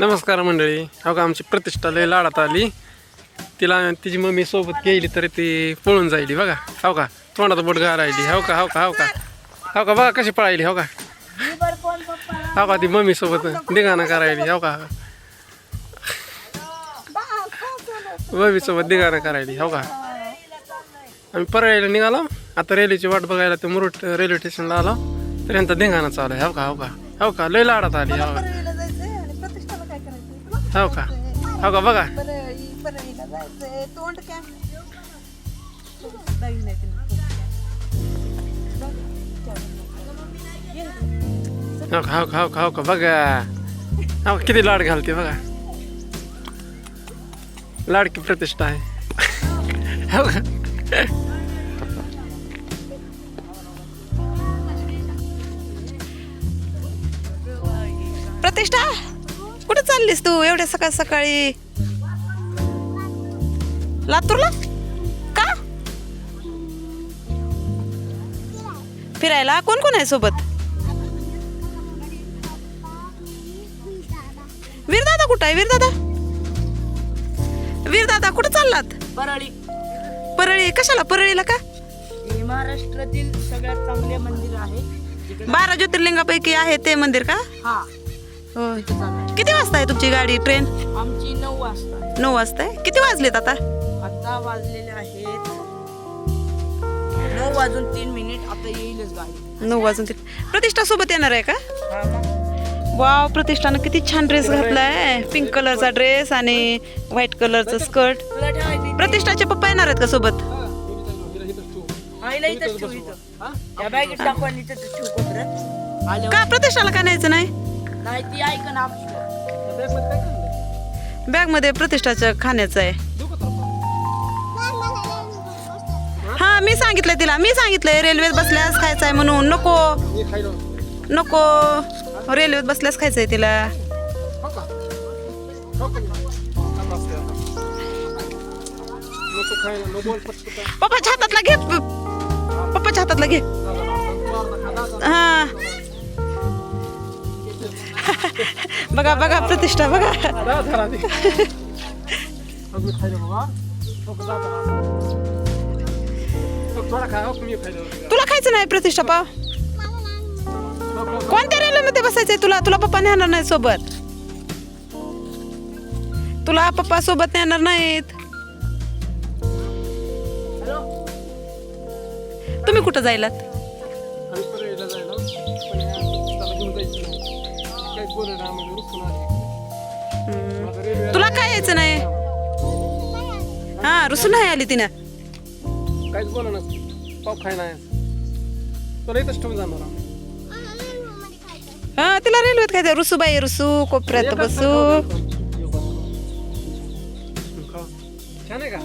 नमस्कार मंडळी. हो का आमची प्रतिष्ठा लय लाडात आली. तिला तिची मम्मी सोबत गेली तरी ती पळून जायली बघा. हो का तोंडात बोट राहिली. हो का हो का हो का. हो का बघा कशी पळायली हो का. हो का ती मम्मी सोबत दिगाणा करायली हो का. मम्मी सोबत दिगाणा करायली हो का. आम्ही परळीला निघालो. आता रेल्वेची वाट बघायला ते मुरुट रेल्वे स्टेशनला आलो. तर यांचा धिंगाणा चालू आहे हो का हो का. हो का लय लाडात आली हो का. हो का? हो का? बघा. तोंड काय हो का? हो का? हो का? हो का? बघा. हो किती लाड घालते बघा. लाडकी प्रतिष्ठा आहे. हो का? प्रतिष्ठा? कुठे चाललीस तू? एवढ्या सकाळ सकाळी. लातूरला? का? फिरायला? कोण कोण आहे सोबत? वीरदादा कुठं आहे? वीरदादा? वीरदादा कुठं चाललात? परळी. परळी? कशाला? परळीला का? हे महाराष्ट्रातील सगळ्यात चांगले मंदिर आहे. बारा ज्योतिर्लिंगापैकी आहे ते मंदिर का? हा. होय. किती वाजता आहे तुमची गाडी ट्रेन? आमची नऊ वाजता. नऊ वाजता आहे? किती वाजलेत आता? आता वाजलेले आहेत. नऊ वाजून तीन मिनिट आता येईलच गाडी. नऊ वाजून ते प्रतिष्ठा सोबत येणार आहे का? हा. वाव प्रतिष्ठानं किती छान ड्रेस घातलाय. पिंक कलरचा ड्रेस आणि व्हाईट कलरचं स्कर्ट तुला ठेवायची प्रतिष्ठाचे पप्पा येणार आहेत का सोबत? आईला इथंच ठेव इथं. त्या बॅगेत टाकू आणि इथं ठेव कोपऱ्यात. आल्यावर का प्रतिष्ठाला का न्यायचं नाही? नाही ती ऐक ना बॅगमध्ये प्रतिष्ठाचं खाण्याचं आहे. हा मी सांगितलंय तिला मी सांगितलंय रेल्वेत बसल्यास खायचं आहे म्हणून. नको. नको. रेल्वेत बसल्यास खायचं आहे तिला. पप्पाच्या हातातला घे. पप्पाच्या हातातला घे. हा. बघा बघा प्रतिष्ठा बघा. तुला खायचं नाही प्रतिष्ठा पाव कोणत्या रेल्वेमध्ये बसायचंय तुला? तुला पप्पा नेणार नाही सोबत. तुला पप्पा सोबत नेणार नाहीत. तुम्ही कुठं जायलात? तुला काय यायचं नाही? हा रुसून नाही आली तिनं. काहीच बोला ना पाव खाय नाही. तुला जाणार. हा तिला रेल्वेत काय रुसू बाई रुसू कोपऱ्यात बसू. छान आहे का?